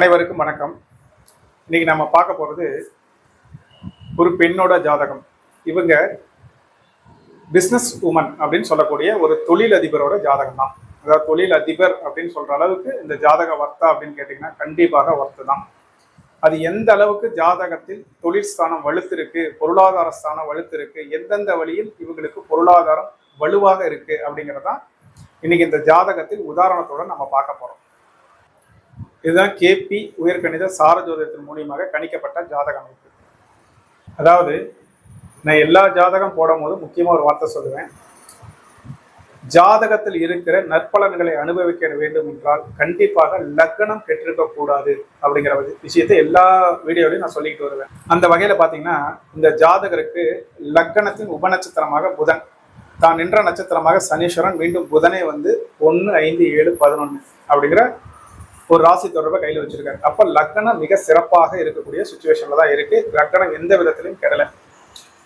அனைவருக்கும் வணக்கம். இன்னைக்கு நம்ம பார்க்க போகிறது ஒரு பெண்ணோட ஜாதகம். இவங்க பிஸ்னஸ் உமன் அப்படின்னு சொல்லக்கூடிய ஒரு தொழிலதிபரோட ஜாதகம் தான். அதாவது தொழில் அதிபர் அப்படின்னு சொல்கிற அளவுக்கு இந்த ஜாதக வர்த்தா அப்படின்னு கேட்டிங்கன்னா கண்டிப்பாக வர்த்து தான். அது எந்த அளவுக்கு ஜாதகத்தில் தொழில் ஸ்தானம் வலுத்திருக்கு பொருளாதார ஸ்தானம் வலுத்திருக்கு எந்தெந்த வழியில் இவங்களுக்கு பொருளாதாரம் வலுவாக இருக்குது அப்படிங்கிறதான் இன்னைக்கு இந்த ஜாதகத்தில் உதாரணத்தோட நம்ம பார்க்க போகிறோம் இதுதான் கேபி உயர்கணித சாரஜோதயத்தின் மூலியமாக கணிக்கப்பட்ட ஜாதக அமைப்பு. அதாவது நான் எல்லா ஜாதகம் போடும் போது முக்கியமாக ஒரு வார்த்தை சொல்லுவேன். ஜாதகத்தில் இருக்கிற நற்பலன்களை அனுபவிக்க வேண்டும் என்றால் கண்டிப்பாக லக்னம் கெட்டிருக்க கூடாது அப்படிங்கிற ஒரு விஷயத்தை எல்லா வீடியோலையும் நான் சொல்லிக்கிட்டு வருவேன். அந்த வகையில் பார்த்தீங்கன்னா இந்த ஜாதகருக்கு லக்னத்தின் உபநட்சத்திரமாக புதன் தான் நின்ற நட்சத்திரமாக சனீஸ்வரன் மீண்டும் புதனை வந்து ஒன்று ஐந்து ஏழு பதினொன்று அப்படிங்கிற ஒரு ராசி தொடர்பை கையில் வச்சிருக்காரு. அப்ப லக்னம் மிக சிறப்பாக இருக்கக்கூடிய சுச்சுவேஷன்ல தான் இருக்கு. லக்னம் எந்த விதத்திலையும் கெடல.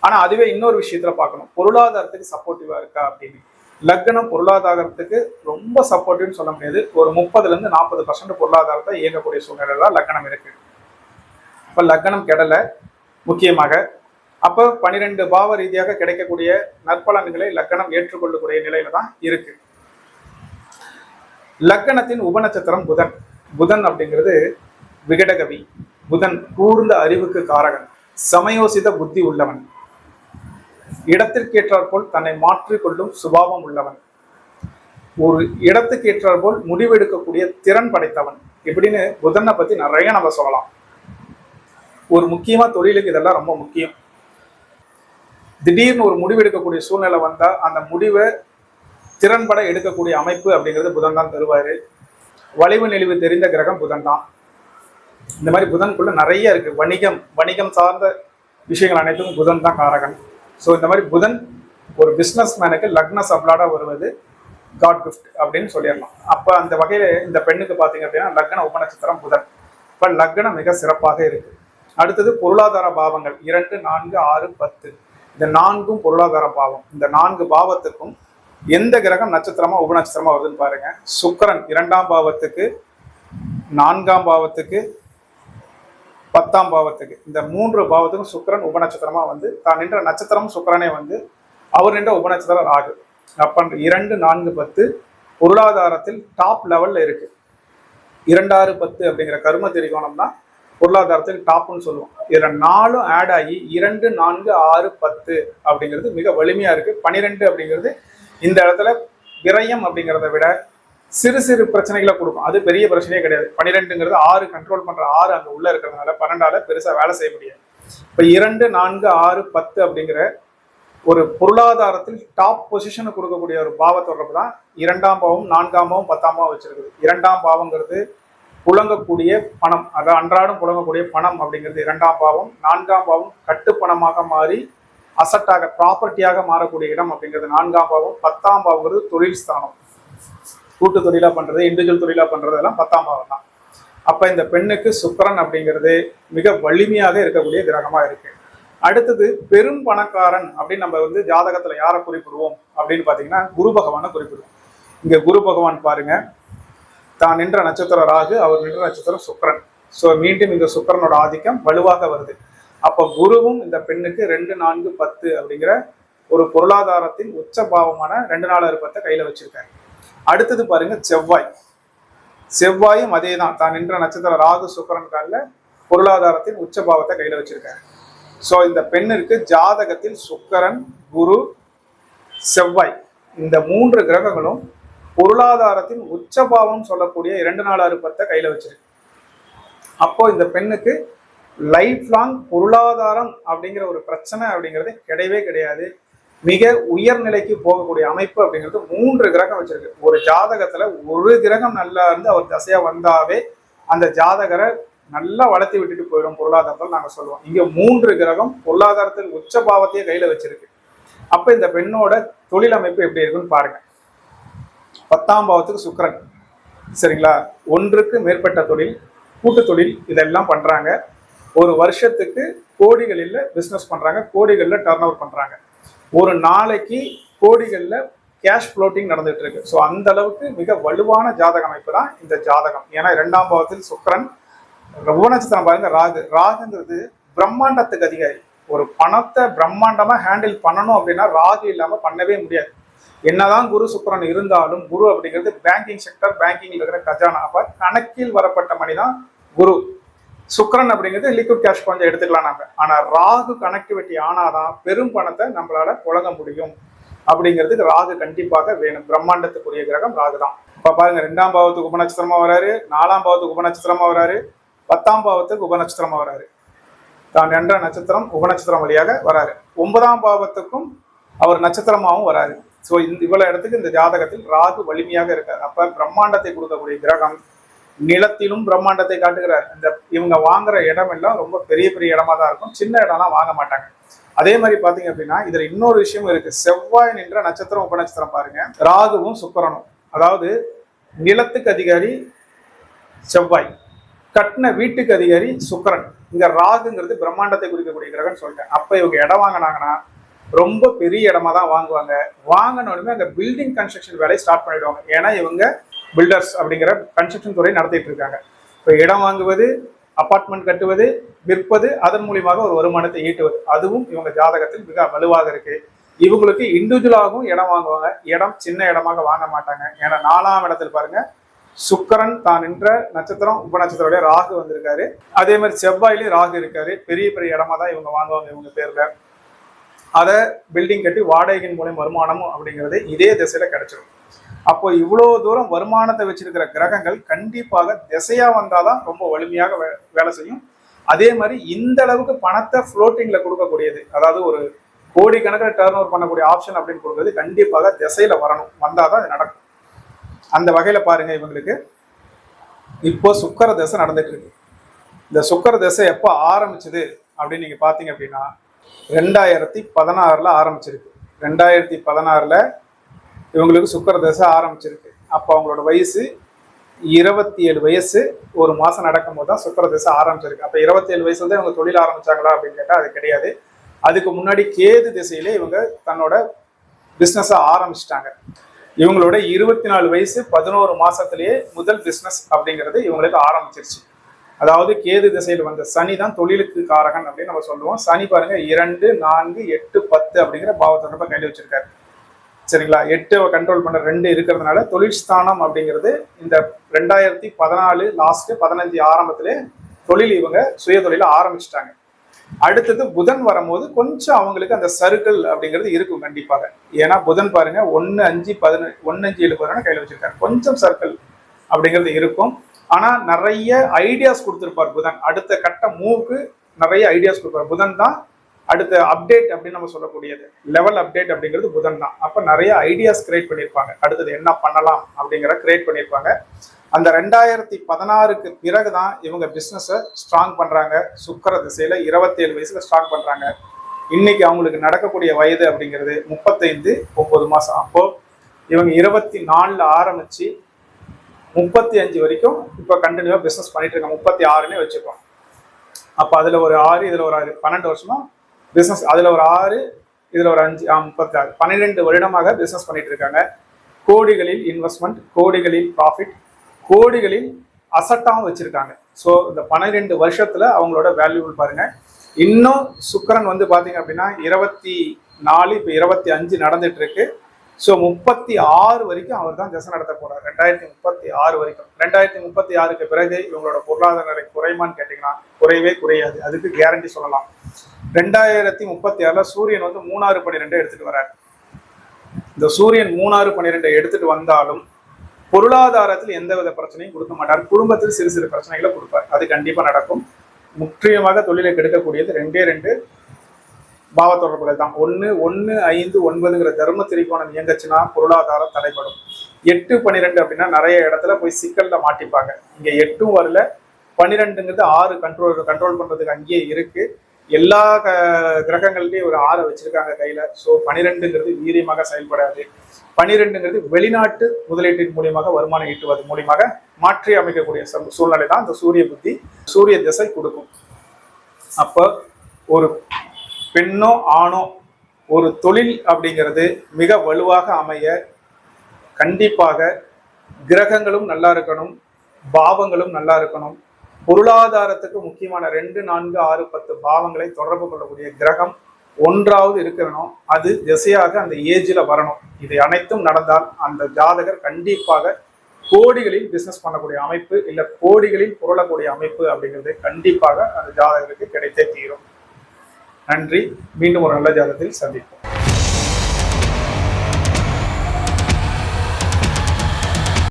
ஆனா அதுவே இன்னொரு விஷயத்துல பார்க்கணும். பொருளாதாரத்துக்கு சப்போர்ட்டிவா இருக்கா அப்படின்னு. லக்னம் பொருளாதாரத்துக்கு ரொம்ப சப்போர்ட்டிவ்னு சொல்ல முடியாது. ஒரு முப்பதுல இருந்து நாற்பது பர்சன்ட் பொருளாதாரத்தை இயங்கக்கூடிய சூழ்நிலை தான் லக்னம் இருக்கு. இப்ப லக்னம் கெடல முக்கியமாக. அப்ப பனிரெண்டு பாவ ரீதியாக கிடைக்கக்கூடிய நற்பலன்களை லக்கணம் ஏற்றுக்கொள்ளக்கூடிய நிலையில தான் இருக்கு. லக்கணத்தின் உபநட்சத்திரம் புதன். புதன் அப்படிங்கிறது விகடகவி. புதன் கூர்ந்த அறிவுக்கு காரகன். சமயோசித புத்தி உள்ளவன். இடத்திற்கேற்றாற்போல் தன்னை மாற்றிக்கொள்ளும் சுபாவம் உள்ளவன். ஒரு இடத்துக்கேற்றாற்போல் முடிவெடுக்கக்கூடிய திறன் படைத்தவன். இப்படின்னு புதனை பத்தி நிறைய நம்ம சொல்லலாம். ஒரு முக்கியமா தொழிலுக்கு இதெல்லாம் ரொம்ப முக்கியம். திடீர்னு ஒரு முடிவெடுக்கக்கூடிய சூழ்நிலை வந்தா அந்த முடிவை திறன்பட எடுக்கக்கூடிய அமைப்பு அப்படிங்கிறது புதன் தான் தருவாரு. வளைவு நெளிவு தெரிந்த கிரகம் புதன் தான். இந்த மாதிரி புதனுக்குள்ள நிறைய இருக்கு. வணிகம் வணிகம் சார்ந்த விஷயங்கள் அனைத்தும் புதன் தான் காரகன். ஸோ இந்த மாதிரி புதன் ஒரு பிஸ்னஸ் மேனுக்கு லக்ன சப்ளாடாக வருவது காட் கிஃப்ட் அப்படின்னு சொல்லிடலாம். அப்போ அந்த வகையில் இந்த பெண்ணுக்கு பார்த்தீங்க அப்படின்னா லக்ன உபநட்சத்திரம் புதன். இப்போ லக்னம் மிக சிறப்பாக இருக்கு. அடுத்தது பொருளாதார பாவங்கள். இரண்டு நான்கு ஆறு பத்து. இந்த நான்கும் பொருளாதார பாவம். இந்த நான்கு பாவத்துக்கும் எந்த கிரகம் நட்சத்திரமா உபநட்சத்திரமா வருதுன்னு பாருங்க. சுக்கரன் இரண்டாம் பாவத்துக்கு நான்காம் பாவத்துக்கு பத்தாம் பாவத்துக்கு. இந்த மூன்று பாவத்துக்கும் சுக்கரன் உபநட்சத்திரமா வந்து தான் நின்ற நட்சத்திரம் சுக்கரனே வந்து அவர் நின்ற உபநட்சத்திரம் ராகு. அப்ப இரண்டு நான்கு பத்து பொருளாதாரத்தில் டாப் லெவல்ல இருக்கு. இரண்டாறு பத்து அப்படிங்கிற கரும திரிகோணம் தான் பொருளாதாரத்தில் டாப்னு சொல்லுவோம். இதில் நாலும் ஆட் ஆகி இரண்டு நான்கு ஆறு பத்து அப்படிங்கிறது மிக வலிமையா இருக்கு. பனிரெண்டு அப்படிங்கிறது இந்த இடத்துல விரயம் அப்படிங்கிறத விட சிறு சிறு பிரச்சனைகளை கொடுக்கும். அது பெரிய பிரச்சனையே கிடையாது. பன்னிரெண்டுங்கிறது ஆறு கண்ட்ரோல் பண்ற ஆறு அங்க உள்ள இருக்கிறதுனால பன்னெண்டால பெருசா வேலை செய்ய முடியாது. இப்ப இரண்டு நான்கு ஆறு பத்து அப்படிங்கிற ஒரு பொருளாதாரத்தில் டாப் பொசிஷனை கொடுக்கக்கூடிய ஒரு பாவ தொடர்பு தான் இரண்டாம் பாவம் நான்காம் பாவம் பத்தாம் பாவம் வச்சிருக்குது. இரண்டாம் பாவங்கிறது புழங்கக்கூடிய பணம். அதாவது அன்றாடம் புழங்கக்கூடிய பணம் அப்படிங்கிறது இரண்டாம் பாவம் நான்காம் பாவம் கட்டுப்பணமாக மாறி அசட்டாக ப்ராப்பர்ட்டியாக மாறக்கூடிய இடம் அப்படிங்கிறது நான்காம் பாவம் பத்தாம் பாவங்கிறது தொழில் ஸ்தானம். கூட்டு தொழிலா பண்றது இண்டிவிஜுவல் தொழிலா பண்றது எல்லாம் பத்தாம் பாவம் தான். அப்ப இந்த பெண்ணுக்கு சுக்கரன் அப்படிங்கிறது மிக வலிமையாக இருக்கக்கூடிய கிரகமா இருக்கு. அடுத்தது பெரும் பணக்காரன் அப்படின்னு நம்ம வந்து ஜாதகத்துல யாரை குறிப்பிடுவோம் அப்படின்னு பாத்தீங்கன்னா குரு பகவானை குறிப்பிடுவோம். இங்க குரு பகவான் பாருங்க. தான் நின்ற நட்சத்திரம் ராகு அவர் நின்ற நட்சத்திரம் சுக்கரன். ஸோ மீண்டும் இந்த சுக்கரனோட ஆதிக்கம் வலுவாக வருது. அப்ப குருவும் இந்த பெண்ணுக்கு ரெண்டு நான்கு பத்து அப்படிங்கிற ஒரு பொருளாதாரத்தின் உச்ச பாவமான ரெண்டு நாள் அருப்பத்தை கையில வச்சிருக்காரு. அடுத்தது பாருங்க செவ்வாய். செவ்வாயும் அதே தான் தான் நின்ற நட்சத்திர ராகு சுக்கரன் காலில் பொருளாதாரத்தின் உச்ச பாவத்தை கையில வச்சிருக்காரு. ஸோ இந்த பெண்ணிற்கு ஜாதகத்தில் சுக்கரன் குரு செவ்வாய் இந்த மூன்று கிரகங்களும் பொருளாதாரத்தின் உச்சபாவம் சொல்லக்கூடிய இரண்டு நாள் அறுப்பத்தை கையில வச்சிருக்கு. அப்போ இந்த பெண்ணுக்கு லைஃப் லாங் பொருளாதாரம் அப்படிங்கிற ஒரு பிரச்சனை அப்படிங்கிறது கிடையவே கிடையாது. மிக உயர்நிலைக்கு போகக்கூடிய அமைப்பு அப்படிங்கிறது மூன்று கிரகம் வச்சிருக்கு. ஒரு ஜாதகத்துல ஒரு கிரகம் நல்லா இருந்து அவர் தசையா வந்தாவே அந்த ஜாதகரை நல்லா வளர்த்தி விட்டுட்டு போயிடும் பொருளாதாரத்தில் நாங்கள் சொல்லுவோம். இங்க மூன்று கிரகம் பொருளாதாரத்தில் உச்ச பாவத்தையே கையில வச்சிருக்கு. அப்ப இந்த பெண்ணோட தொழில் அமைப்பு எப்படி இருக்குன்னு பாருங்க. பத்தாம் பாவத்துக்கு சுக்கிரன். சரிங்களா? ஒன்றுக்கு மேற்பட்ட தொழில் கூட்டு தொழில் இதெல்லாம் பண்றாங்க. ஒரு வருஷத்துக்கு கோடிகளில் பிஸ்னஸ் பண்ணுறாங்க கோடிகளில் டர்ன் ஓவர் பண்ணுறாங்க ஒரு நாளைக்கு கோடிகளில் கேஷ் ஃப்ளோட்டிங் நடந்துட்டு இருக்கு ஸோ அந்த அளவுக்கு மிக வலுவான ஜாதக அமைப்பு தான் இந்த ஜாதகம். ஏன்னா இரண்டாம் பாவத்தில் சுக்கரன் ரகுவ பாருங்க ராகு. ராகுங்கிறது பிரம்மாண்டத்துக்கு அதிகாரி. ஒரு பணத்தை பிரம்மாண்டமாக ஹேண்டில் பண்ணணும் அப்படின்னா ராகு இல்லாமல் பண்ணவே முடியாது. என்னதான் குரு சுக்கரன் இருந்தாலும் குரு அப்படிங்கிறது பேங்கிங் செக்டர் பேங்கிங்ல இருக்கிற கஜானா அப்போ கணக்கில் வரப்பட்ட மணிதான் குரு. சுக்கிரன் அப்படிங்கிறது லிக்விட் கேஷ் கொஞ்சம் எடுத்துக்கலாம் நாம. ஆனால் ராகு கனெக்டிவிட்டி ஆனாதான் பெரும் பணத்தை நம்மளால புழங்க முடியும். அப்படிங்கிறதுக்கு ராகு கண்டிப்பாக வேணும். பிரம்மாண்டத்துக்குரிய கிரகம் ராகு தான் இப்போ பாருங்க ரெண்டாம் பாவத்துக்கு உபநட்சத்திரமா வராரு நாலாம் பாவத்துக்கு உபநட்சத்திரமா வராரு பத்தாம் பாவத்துக்கு உபநட்சத்திரமா வராரு. தான் என்ற நட்சத்திரம் உபநட்சத்திரம் வழியாக வராரு. ஒன்பதாம் பாவத்துக்கும் அவர் நட்சத்திரமாகவும் வராரு. ஸோ இந்த இவ்வளவு இடத்துக்கு இந்த ஜாதகத்தில் ராகு வலிமையாக இருக்கார். அப்போ பிரம்மாண்டத்தை கொடுக்கக்கூடிய கிரகம் நிலத்திலும் பிரம்மாண்டத்தை காட்டுகிறார் இந்த இவங்க வாங்குற இடம் எல்லாம் ரொம்ப பெரிய பெரிய இடமா தான் இருக்கும். சின்ன இடம்லாம் வாங்க மாட்டாங்க. அதே மாதிரி பாத்தீங்க அப்படின்னா இதுல இன்னொரு விஷயம் இருக்கு. செவ்வாய் நின்ற நட்சத்திரம் உபநட்சத்திரம் பாருங்க. ராகுவும் சுக்கரனும். அதாவது நிலத்துக்கு அதிகாரி செவ்வாய். கட்டின வீட்டுக்கு அதிகாரி சுக்கரன். இங்க ராகுங்கிறது பிரம்மாண்டத்தை குறிக்கக்கூடிய கிரகம்னு சொல்லிட்டேன். அப்ப இவங்க இடம் வாங்கினாங்கன்னா ரொம்ப பெரிய இடமா தான் வாங்குவாங்க. வாங்கினோடனே அந்த பில்டிங் கன்ஸ்ட்ரக்ஷன் வேலையை ஸ்டார்ட் பண்ணிடுவாங்க. ஏன்னா இவங்க பில்டர்ஸ் அப்படிங்கிற கன்ஸ்ட்ரக்ஷன் துறை நடத்திட்டு இருக்காங்க. இப்போ இடம் வாங்குவது அப்பார்ட்மெண்ட் கட்டுவது விற்பது அதன் மூலியமாக ஒரு வருமானத்தை ஈட்டுவது. அதுவும் இவங்க ஜாதகத்தில் மிக வலுவாக இருக்கு. இவங்களுக்கு இண்டிவிஜுவலாகவும் இடம் வாங்குவாங்க. இடம் சின்ன இடமாக வாங்க மாட்டாங்க. ஏன்னா நாலாம் இடத்துல பாருங்க சுக்கரன் தான் நின்ற நட்சத்திரம் உப நட்சத்திரோட ராகு வந்திருக்காரு. அதே மாதிரி செவ்வாயிலையும் ராகு இருக்காரு. பெரிய பெரிய இடமா தான் இவங்க வாங்குவாங்க இவங்க பேர்ல. அதை பில்டிங் கட்டி வாடகையின் மூலம் வருமானமும் அப்படிங்கிறது இதே திசையில கிடைச்சிடும் அப்போ இவ்வளோ தூரம் வருமானத்தை வச்சிருக்கிற கிரகங்கள் கண்டிப்பாக திசையா வந்தாதான் ரொம்ப வலிமையாக வே- வேலை செய்யும். அதே மாதிரி இந்த அளவுக்கு பணத்தை ஃப்ளோட்டிங்ல கொடுக்கக்கூடியது. அதாவது ஒரு கோடி கணக்கில் டேர்ன் ஓவர் பண்ணக்கூடிய ஆப்ஷன் அப்படின்னு கொடுக்குறது கண்டிப்பாக திசையில வரணும். வந்தாதான் அது நடக்கும். அந்த வகையில பாருங்க இவங்களுக்கு. இப்போ சுக்கர தசை நடந்துட்டு இருக்கு இந்த சுக்கர தசை எப்போ ஆரம்பிச்சது அப்படின்னு நீங்க பாத்தீங்க அப்படின்னா ரெண்டாயிரத்தி பதினாறுல ஆரம்பிச்சிருக்கு. ரெண்டாயிரத்தி பதினாறுல இவங்களுக்கு சுக்கர தசை ஆரம்பிச்சிருக்கு. அப்போ அவங்களோட வயசு இருபத்தி ஏழு வயசு ஒரு மாதம் நடக்கும்போது தான் சுக்கர தசை ஆரம்பிச்சிருக்கு. அப்போ இருபத்தி ஏழு வயசுல இவங்க தொழில் ஆரம்பிச்சாங்களா அப்படின்னு கேட்டால் அது கிடையாது. அதுக்கு முன்னாடி கேது திசையிலே இவங்க தன்னோட பிஸ்னஸை ஆரம்பிச்சிட்டாங்க. இவங்களோட இருபத்தி நாலு வயசு பதினோரு மாசத்திலேயே முதல் பிஸ்னஸ் அப்படிங்கிறது இவங்களுக்கு ஆரம்பிச்சிருச்சு. அதாவது கேது திசையில் வந்த சனி தான் தொழிலுக்கு காரகன் அப்படின்னு நம்ம சொல்லுவோம். சனி பாருங்க இரண்டு நான்கு எட்டு பத்து அப்படிங்கிற பாவத்தொடர்பை கையில் வச்சிருக்காரு. சரிங்களா? எட்டு கண்ட்ரோல் பண்ண ரெண்டு இருக்கிறதுனால தொழிற்ஸ்தானம் அப்படிங்கிறது இந்த ரெண்டாயிரத்தி பதினாலு லாஸ்ட் பதினஞ்சு ஆரம்பத்திலே தொழில் இவங்க சுய தொழில ஆரம்பிச்சிட்டாங்க. அடுத்தது புதன் வரும்போது கொஞ்சம் அவங்களுக்கு அந்த சர்க்கிள் அப்படிங்கிறது இருக்கும் கண்டிப்பாக. ஏன்னா புதன் பாருங்க ஒன்னு அஞ்சு பதினஞ்சு ஒன்னு அஞ்சு ஏழு பதினொன்று கையில் வச்சிருக்காரு. கொஞ்சம் சர்க்கிள் அப்படிங்கிறது இருக்கும். ஆனால் நிறைய ஐடியாஸ் கொடுத்துருப்பார் புதன். அடுத்த கட்ட மூவுக்கு நிறைய ஐடியாஸ் கொடுப்பார். புதன் தான் அடுத்த அப்டேட் அப்படின்னு நம்ம சொல்லக்கூடியது. லெவல் அப்டேட் அப்படிங்கிறது புதன் தான். அப்ப நிறைய ஐடியாஸ் கிரியேட் பண்ணியிருப்பாங்க. அடுத்தது என்ன பண்ணலாம் அப்படிங்கிற கிரியேட் பண்ணியிருப்பாங்க. அந்த ரெண்டாயிரத்தி பதினாறுக்கு பிறகு தான் இவங்க பிசினஸை ஸ்ட்ராங் பண்றாங்க. சுக்கர திசையில இருபத்தேழு வயசுல ஸ்ட்ராங் பண்றாங்க. இன்னைக்கு அவங்களுக்கு நடக்கக்கூடிய வயது அப்படிங்கிறது முப்பத்தைந்து ஒன்பது மாசம். அப்போ இவங்க இருபத்தி நாலுல ஆரம்பிச்சு முப்பத்தி அஞ்சு வரைக்கும் இப்போ கண்டினியூவா பிசினஸ் பண்ணிட்டு இருக்காங்க. முப்பத்தி ஆறுனே வச்சுப்போம். அப்போ அதில் ஒரு ஆறு இதில் ஒரு ஆறு பன்னெண்டு வருஷமா பிஸ்னஸ் அதில் ஒரு ஆறு இதில் ஒரு அஞ்சு முப்பத்தாறு. முப்பத்தி ஆறு பன்னிரெண்டு வருடமாக பிஸ்னஸ் பண்ணிட்டு இருக்காங்க. கோடிகளில் இன்வெஸ்ட்மெண்ட் கோடிகளில் ப்ராஃபிட் கோடிகளில் அசட்டாகவும் வச்சுருக்காங்க. ஸோ இந்த பன்னிரெண்டு வருஷத்தில் அவங்களோட வேல்யூபிள் பாருங்கள் இன்னும் சுக்கிரன் வந்து பார்த்தீங்க அப்படின்னா இருபத்தி நாலு இப்போ இருபத்தி அஞ்சு நடந்துட்டு இருக்கு ஸோ முப்பத்தி ஆறு வரைக்கும் அவர் தான் தசை நடத்த போறார். ரெண்டாயிரத்தி முப்பத்தி ஆறு வரைக்கும். ரெண்டாயிரத்தி முப்பத்தி ஆறுக்கு பிறகு இவங்களோட பொருளாதார நிலை குறையுமான்னு கேட்டிங்கன்னா குறையவே குறையாது. அதுக்கு கேரண்டி சொல்லலாம். ரெண்டாயிரத்தி முப்பத்தி ஆறுல சூரியன் வந்து மூணாறு பன்னிரெண்டு எடுத்துட்டு வராரு. இந்த சூரியன் மூணாறு பன்னிரெண்டை எடுத்துட்டு வந்தாலும் பொருளாதாரத்தில் எந்தவித பிரச்சனையும் கொடுக்க மாட்டார். குடும்பத்தில் சிறு சிறு பிரச்சனைகளை கொடுப்பார். அது கண்டிப்பா நடக்கும். முக்கியமாக தொழிலை கெடுக்கக்கூடியது ரெண்டே ரெண்டு பாவ தொடர்புகள் தான். ஒன்று ஒன்று ஐந்து ஒன்பதுங்கிற தர்ம திரிகோணம் இயங்கச்சுன்னா பொருளாதாரம் தடைப்படும் எட்டு பன்னிரெண்டு அப்படின்னா நிறைய இடத்துல போய் சிக்கலில் மாட்டிப்பாங்க. இங்க எட்டும் வரல பன்னிரெண்டுங்கிறது ஆறு கண்ட்ரோல் கண்ட்ரோல் பண்றதுக்கு அங்கேயே இருக்கு. எல்லா க- கிரகங்கள்லேயும் ஒரு ஆறை வச்சிருக்காங்க கையில. ஸோ பனிரெண்டுங்கிறது வீரியமாக செயல்படாது. பனிரெண்டுங்கிறது வெளிநாட்டு முதலீட்டின் மூலியமாக வருமானம் ஈட்டுவது மூலியமாக மாற்றி அமைக்கக்கூடிய சூ- சூழ்நிலை தான் இந்த சூரிய புத்தி சூரிய திசை கொடுக்கும். அப்போ ஒரு பெண்ணோ ஆணோ ஒரு தொழில் அப்படிங்கிறது மிக வலுவாக அமைய கண்டிப்பாக கிரகங்களும் நல்லா இருக்கணும் பாவங்களும் நல்லா இருக்கணும். பொருளாதாரத்துக்கு முக்கியமான ரெண்டு நான்கு ஆறு பத்து பாவங்களை தொடர்பு கொள்ளக்கூடிய கிரகம் ஒன்றாவது இருக்கணும் அது திசையாக அந்த ஏஜில் வரணும். இது அனைத்தும் நடந்தால் அந்த ஜாதகர் கண்டிப்பாக கோடிகளில் பிசினஸ் பண்ணக்கூடிய அமைப்பு இல்லை கோடிகளில் புரளக்கூடிய அமைப்பு அப்படிங்கிறது கண்டிப்பாக அந்த ஜாதகருக்கு கிடைத்தே தீரும். நன்றி. மீண்டும் ஒரு நல்ல ஜாதகத்தில் சந்திப்போம்.